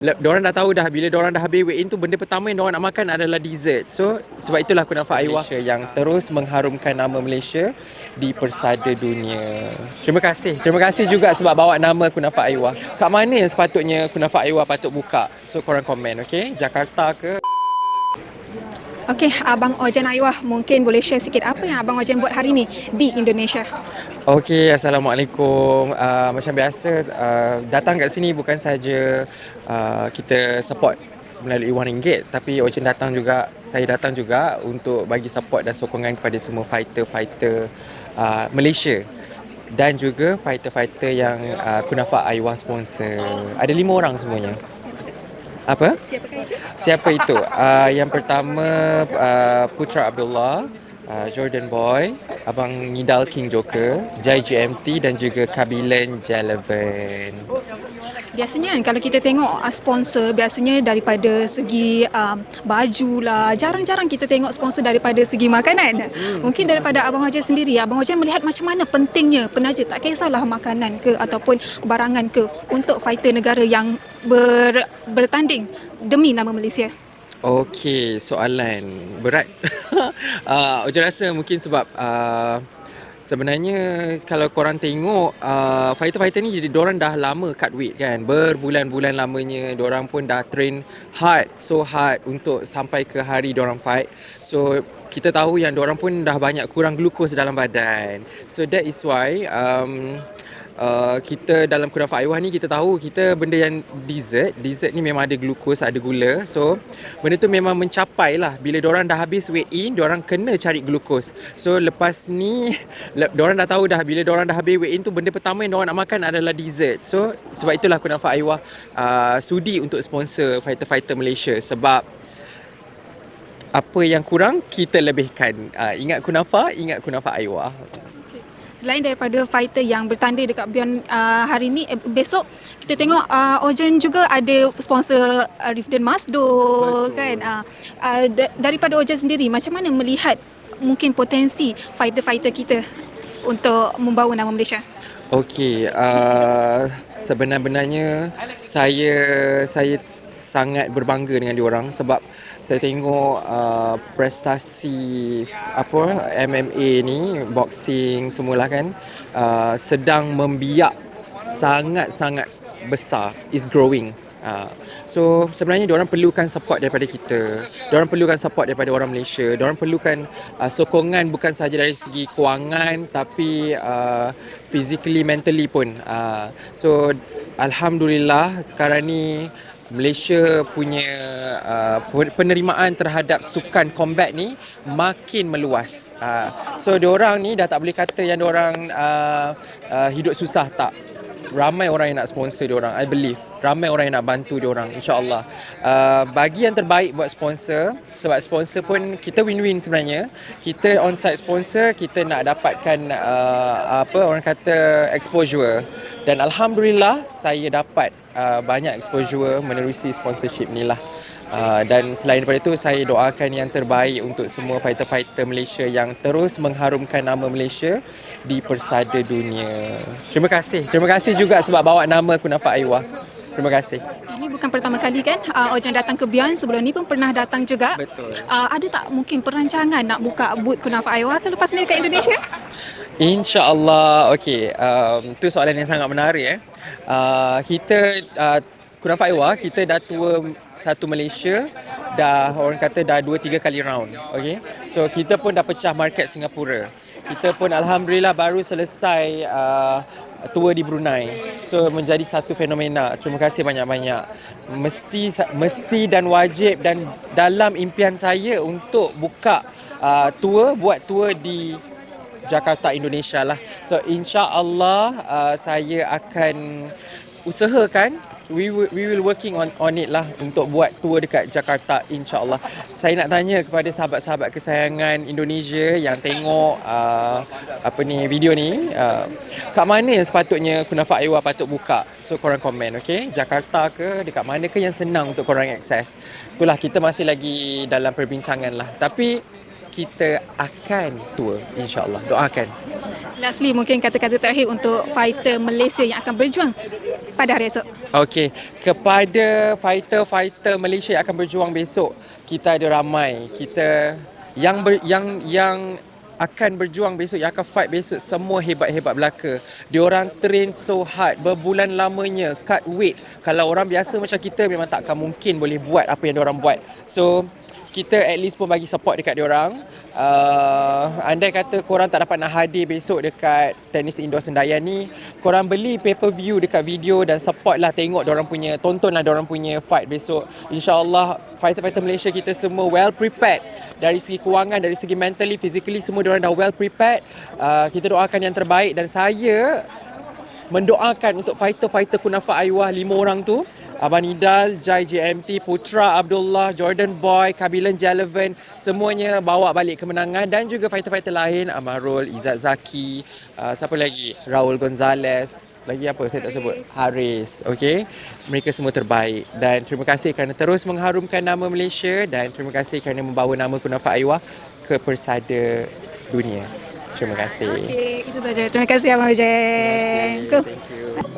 Le- Diorang dah tahu dah bila diorang dah habis weigh in tu benda pertama yang diorang nak makan adalah dessert. So sebab itulah Kunafa Aiwah Malaysia yang terus mengharumkan nama Malaysia di persada dunia. Terima kasih. Terima kasih juga sebab bawa nama Kunafa Aiwah. Kat mana yang sepatutnya Kunafa Aiwah patut buka? So korang komen okay? Jakarta ke? Okey, Abang Ojan Aiwah mungkin boleh share sikit apa yang Abang Ojan buat hari ni di Indonesia. Okey, Assalamualaikum. Uh, macam biasa, uh, datang kat sini bukan saja uh, kita support melalui RM1 tapi Ocean datang juga, saya datang juga untuk bagi support dan sokongan kepada semua fighter-fighter uh, Malaysia dan juga fighter-fighter yang uh, Kunafa Aiwa sponsor. Ada lima orang semuanya. Apa? Siapakah itu? Siapa itu? Uh, yang pertama uh, Putra Abdullah, uh, Jordan Boy, Abang Nidal King Joker, Jai GMT dan juga Kabilan Jeleven. Biasanya kan kalau kita tengok uh, sponsor biasanya daripada segi um, baju lah jarang-jarang kita tengok sponsor daripada segi makanan. Mungkin daripada Abang Ojan sendiri Abang Ojan melihat macam mana pentingnya penaja tak kisahlah makanan ke ataupun barangan ke untuk fighter negara yang ber, bertanding demi nama Malaysia. Okey, soalan berat. uh, Oja rasa mungkin sebab uh, sebenarnya kalau korang tengok uh, fighter-fighter ni jadi diorang dah lama cut weight kan. Berbulan-bulan lamanya diorang pun dah train hard, so hard untuk sampai ke hari diorang fight. So kita tahu yang diorang pun dah banyak kurang glukos dalam badan. So that is why um, Uh, kita dalam kunafa Aiwah ni kita tahu kita benda yang dessert dessert ni memang ada glukos ada gula. So benda tu memang mencapai lah. Bila diorang dah habis weight in diorang kena cari glukos. So lepas ni le- diorang dah tahu dah bila diorang dah habis weight in tu benda pertama yang diorang nak makan adalah dessert. So sebab itulah kunafa Aiwah uh, sudi untuk sponsor fighter-fighter Malaysia. Sebab apa yang kurang kita lebihkan. Uh, ingat kunafa ingat kunafa Aiwah Selain daripada fighter yang bertanding dekat Beyond uh, hari ni, eh, besok kita tengok uh, Ojan juga ada sponsor uh, Rifdan Masdo Betul. kan. Uh, uh, da- daripada Ojan sendiri, macam mana melihat mungkin potensi fighter-fighter kita untuk membawa nama Malaysia? Okey, uh, sebenar-benarnya saya saya sangat berbangga dengan diorang sebab saya tengok uh, prestasi apa MMA ni, boxing semualah kan uh, sedang membiak sangat-sangat besar is growing. Uh, so sebenarnya diorang perlukan support daripada kita. Diorang perlukan support daripada orang Malaysia. Diorang perlukan uh, sokongan bukan sahaja dari segi kewangan tapi uh, physically mentally pun. Uh, so alhamdulillah sekarang ni Malaysia punya uh, penerimaan terhadap sukan combat ni makin meluas. Uh, so diorang ni dah tak boleh kata yang diorang uh, uh, hidup susah tak ramai orang yang nak sponsor dia orang I believe. Ramai orang yang nak bantu dia orang insyaallah. Uh, bagi yang terbaik buat sponsor sebab sponsor pun kita win-win sebenarnya. Kita on site sponsor kita nak dapatkan uh, apa orang kata exposure. Dan alhamdulillah saya dapat uh, banyak exposure menerusi sponsorship ni lah Uh, dan selain daripada itu saya doakan yang terbaik untuk semua fighter-fighter Malaysia yang terus mengharumkan nama Malaysia di persada dunia. Terima kasih. Terima kasih juga sebab bawa nama Kunafa Aiwah. Terima kasih. Ini bukan pertama kali kan uh, Ojan datang ke Beyond. Sebelum ni pun pernah datang juga. Betul. Uh, ada tak mungkin perancangan nak buka booth Kunafa Aiwa ke lepas ni dekat Indonesia? InsyaAllah. Okey, um, tu soalan yang sangat menarik eh. Uh, kita uh, Kunafa Aiwah, kita dah tua satu Malaysia dah orang kata dah 2 3 kali round okey so kita pun dah pecah market Singapura. Kita pun alhamdulillah baru selesai uh, tour di Brunei. So menjadi satu fenomena. Terima kasih banyak-banyak. Mesti mesti dan wajib dan dalam impian saya untuk buka uh, tour buat tour di Jakarta Indonesia lah. So insya-Allah uh, saya akan usahakan we we will working on on it lah untuk buat tour dekat Jakarta insyaallah. Saya nak tanya kepada sahabat-sahabat kesayangan Indonesia yang tengok uh, apa ni video ni uh, kat mana yang sepatutnya Kunafa Aiwa patut buka. So korang komen okey. Jakarta ke dekat mana ke yang senang untuk korang akses. Itulah kita masih lagi dalam perbincangan lah. Tapi kita akan tour insyaallah. Doakan. Lastly mungkin kata-kata terakhir untuk fighter Malaysia yang akan berjuang pada hari esok. Okey, kepada fighter-fighter Malaysia yang akan berjuang besok, kita ada ramai. Kita yang ber, yang yang akan berjuang besok, yang akan fight besok semua hebat-hebat belaka. Diorang train so hard, berbulan lamanya, cut weight. Kalau orang biasa macam kita memang tak akan mungkin boleh buat apa yang diorang buat. So, kita at least pun bagi support dekat diorang. Uh, andai kata korang tak dapat nak hadir besok dekat tenis indoor Sendayan ni, korang beli pay per view dekat video dan support lah tengok diorang punya, tonton lah diorang punya fight besok. InsyaAllah fighter-fighter Malaysia kita semua well prepared dari segi kewangan, dari segi mentally, physically semua diorang dah well prepared. Uh, kita doakan yang terbaik dan saya mendoakan untuk fighter-fighter Kunafa Aiwah lima orang tu Abang Nidal, Jai JMT, Putra Abdullah, Jordan Boy, Kabilan Jalavan semuanya bawa balik kemenangan dan juga fighter-fighter lain Amarul, Izzat Zaki, uh, siapa lagi? Raul Gonzalez, lagi apa saya tak sebut? Haris, okay? Mereka semua terbaik dan terima kasih kerana terus mengharumkan nama Malaysia dan terima kasih kerana membawa nama Kunafa Aiwah ke persada dunia. Terima kasih. Okey, itu saja. Terima kasih Abang Jen. Thank you.